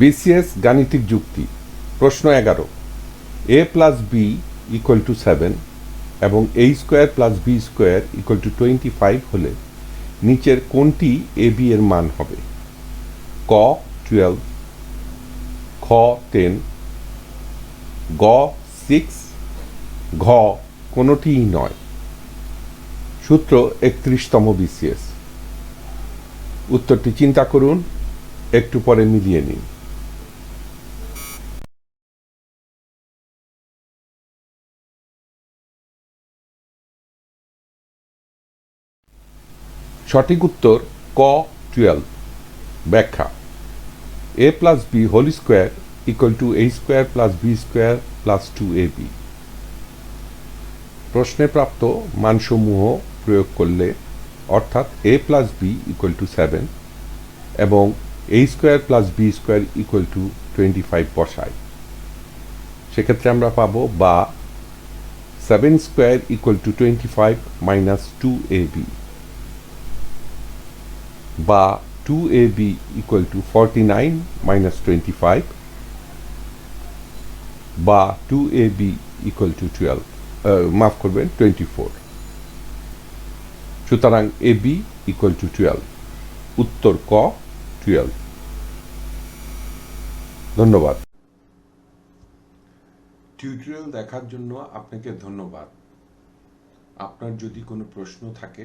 BCS গাণিতিক যুক্তি, প্রশ্ন এগারো। A plus B equal to seven এবং A square plus B square equal to twenty five হলে নিচের কোনটি এ বি এর মান হবে? ক টুয়েলভ খ টেন গ সিক্স ঘ কোনোটিই নয়। সূত্র একত্রিশতম বিসিএস। উত্তরটি চিন্তা করুন, একটু পরে মিলিয়ে নিন। সঠিক উত্তর ক টুয়েলভ। ব্যাখ্যা। A plus B whole square equal to A square plus B square plus two A B. প্রশ্নে প্রাপ্ত মানসমূহ প্রয়োগ করলে অর্থাৎ A plus B equal to seven এবং A square plus B square equal to twenty five বসাই সেক্ষেত্রে আমরা পাবো বা seven square equal to twenty five minus two A B. বা two A B equal to forty nine minus twenty five বা two A B equal to twelve মাফ করবেন twenty four সুতরাং A B equal to twelve উত্তর ক twelve ধন্যবাদ। Tutorial দেখার জন্য আপনাকে ধন্যবাদ। আপনার যদি কোনো প্রশ্ন থাকে